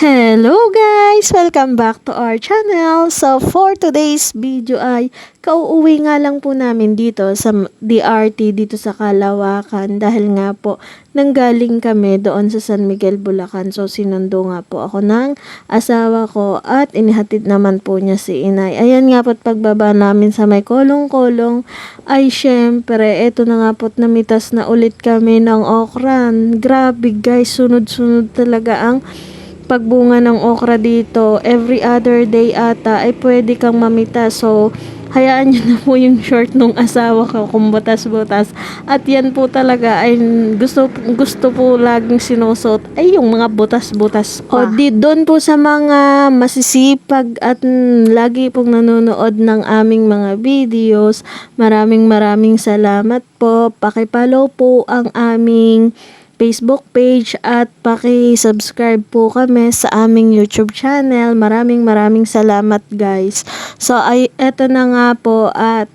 Hello guys! Welcome back to our channel. So for today's video ay kauuwi nga lang po namin dito sa DRT dito sa Kalawakan dahil nga po nanggaling kami doon sa San Miguel, Bulacan. So sinundo nga po ako ng asawa ko at inihatid naman po niya si inay. Ayan nga po pagbaba namin sa may kolong-kolong ay syempre eto na nga po namitas na ulit kami ng okran. Grabe guys, sunod-sunod talaga ang pagbunga ng okra dito, every other day ata ay pwede kang mamita. So, hayaan nyo na po yung short nung asawa ko kung butas-butas. At yan po talaga ay gusto, gusto po laging sinusot ay yung mga butas-butas pa. O di doon po sa mga masisipag at lagi pong nanonood ng aming mga videos. Maraming maraming salamat po. Pakipollow po ang aming Facebook page at paki-subscribe po kami sa aming YouTube channel. Maraming maraming salamat guys. So ay eto na nga po at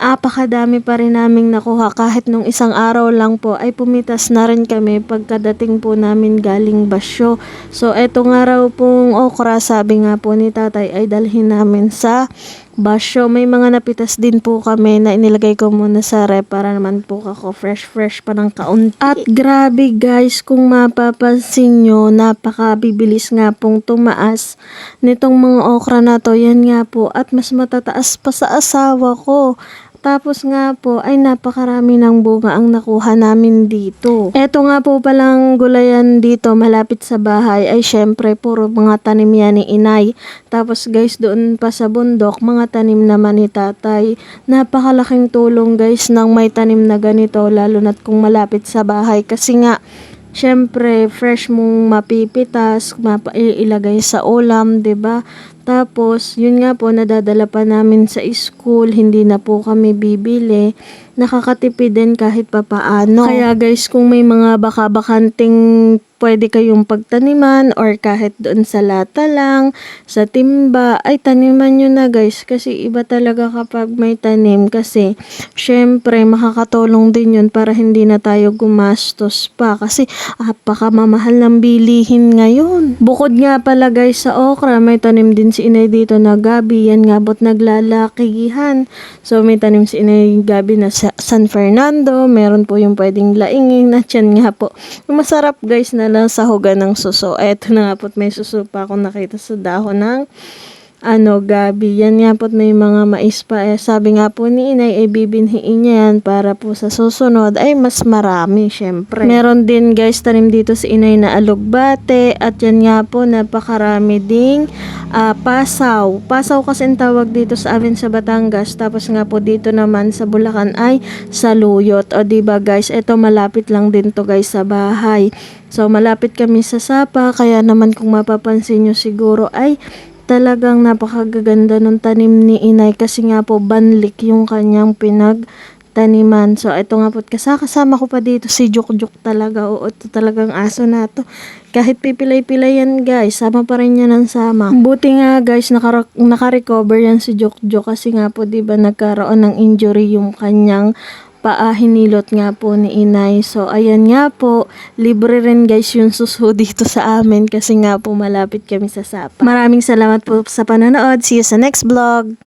apakadami pa rin naming nakuha kahit nung isang araw lang po ay pumitas na rin kami pagkadating po namin galing basyo. So eto nga raw pong okra sabi nga po ni tatay ay dalhin namin sa basyo. May mga napitas din po kami na inilagay ko muna sa rep para naman po ako fresh fresh pa ng kaunti. At grabe guys kung mapapansin nyo napakabibilis nga pong tumaas nitong mga okra na to. Yan nga po at mas matataas pa sa asawa ko. Tapos nga po ay napakarami ng bunga ang nakuha namin dito. Eto nga po palang gulayan dito malapit sa bahay ay syempre puro mga tanim yan ni inay. Tapos guys doon pa sa bundok mga tanim naman ni tatay. Napakalaking tulong guys ng may tanim na ganito lalo na't kung malapit sa bahay kasi nga Siyempre, fresh mong mapipitas, mapa- ilagay sa ulam, 'di ba? Tapos, yun nga po, nadadala pa namin sa school, hindi na po kami bibili. Nakakatipid din kahit papaano. Kaya guys, kung may mga baka-bakanting pwede kayong pagtaniman or kahit doon sa lata lang, sa timba, ay taniman nyo na guys. Kasi iba talaga kapag may tanim. Kasi, syempre, makakatulong din yun para hindi na tayo gumastos pa. Kasi, apaka mamahal ng bilihin ngayon. Bukod nga pala guys sa okra, may tanim din si inay dito na gabi. Yan nga bot naglalakihan. So, may tanim si inay gabi na sa San Fernando. Meron po yung pwedeng laingin at yan nga po. Masarap guys na lang sahugan ng suso. Eto na nga po may suso pa ako nakita sa dahon ng ano, gabi. Yan nga po may mga mais pa. Eh, sabi nga po ni inay, ay bibinhiin niya yan para po sa susunod ay mas marami, syempre. Meron din guys, tanim dito si inay na alugbate at yan nga po, napakarami ding ah, pasaw. Pasaw kasi ang tawag dito sa amin sa Batangas. Tapos nga po dito naman sa Bulacan ay saluyot. O ba guys, ito malapit lang din to guys sa bahay. So malapit kami sa Sapa, kaya naman kung mapapansin nyo siguro ay talagang napakagaganda ng tanim ni inay kasi nga po banlik yung kanyang pinagtaniman. So, ito nga po, kasama ko pa dito si Juk-Juk talaga. Oo, ito talagang aso na to. Kahit pipilay-pilay yan guys, sama pa rin yan ng sama. Buti nga guys, nakara- naka-recover yan si Juk-Juk kasi nga po, di ba nagkaroon ng injury yung kanyang paa hinilot nga po ni inay. So, ayan nga po, libre rin guys yung suso dito sa amin kasi nga po malapit kami sa Sapa. Maraming salamat po sa panonood. See you sa next vlog.